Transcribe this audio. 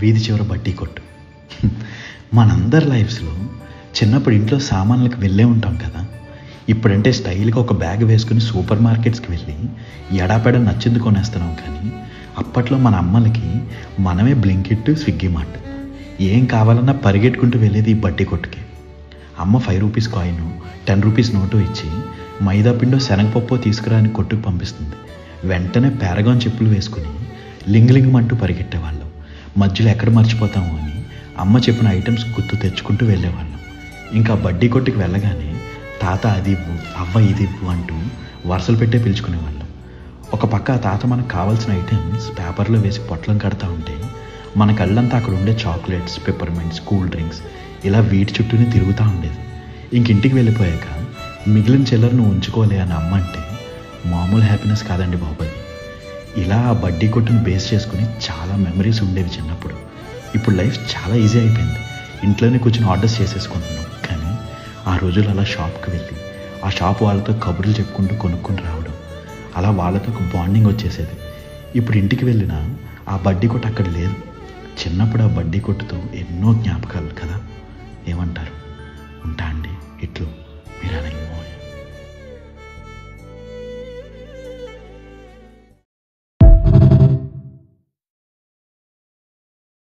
వీధి చివర బట్టీ కొట్టు. మనందరి లైఫ్స్లో చిన్నప్పుడు ఇంట్లో సామాన్లకు వెళ్ళే ఉంటాం కదా. ఇప్పుడంటే స్టైల్గా ఒక బ్యాగ్ వేసుకుని సూపర్ మార్కెట్స్కి వెళ్ళి ఎడాపెడ నచ్చింది కొనేస్తున్నాం కానీ అప్పట్లో మన అమ్మలకి మనమే బ్లింకిట్ స్విగ్గీ మార్ట్. ఏం కావాలన్నా పరిగెట్టుకుంటూ వెళ్ళేది ఈ బట్టి కొట్టుకి. అమ్మ five rupees coin ten rupees note ఇచ్చి మైదా పిండో శనగపప్పు తీసుకురాని కొట్టుకు పంపిస్తుంది. వెంటనే పారగాన్ చెప్పులు వేసుకుని లింగలింగమంటూ పరిగెట్టేవాళ్ళం. మధ్యలో ఎక్కడ మర్చిపోతాము అని అమ్మ చెప్పిన ఐటమ్స్ గుర్తు తెచ్చుకుంటూ వెళ్ళేవాళ్ళం. ఇంకా బడ్డీ కొట్టుకు వెళ్ళగానే తాత అది ఇవ్వు అవ్వ ఇది ఇవ్వు అంటూ వరుసలు పెట్టే పిలుచుకునేవాళ్ళం. ఒక పక్క తాత మనకు కావాల్సిన ఐటమ్స్ పేపర్లో వేసి పొట్లం కడతా ఉంటే మన కళ్ళంతా అక్కడ ఉండే చాక్లెట్స్ పెప్పర్మెంట్స్ కూల్ డ్రింక్స్ ఇలా వీటి చుట్టూనే తిరుగుతూ ఉండేది. ఇంక ఇంటికి వెళ్ళిపోయాక మిగిలిన చిల్లరను ఉంచుకోలే అని అమ్మ అంటే మామూలు హ్యాపీనెస్ కాదండి బాబు అది ఇలా ఆ బడ్డీ కొట్టును బేస్ చేసుకుని చాలా మెమరీస్ ఉండేవి చిన్నప్పుడు. ఇప్పుడు లైఫ్ చాలా ఈజీ అయిపోయింది. ఇంట్లోనే కూర్చొని ఆర్డర్స్ చేసేసుకుంటున్నాం. కానీ ఆ రోజులు అలా షాప్కి వెళ్ళి ఆ షాప్ వాళ్ళతో కబుర్లు చెప్పుకుంటూ కొనుక్కొని రావడం అలా వాళ్ళతో ఒక బాండింగ్ వచ్చేసేది. ఇప్పుడు ఇంటికి వెళ్ళినా ఆ బడ్డీ కొట్టు అక్కడ లేదు. చిన్నప్పుడు ఆ బడ్డీ కొట్టుతో ఎన్నో జ్ఞాపకాలు.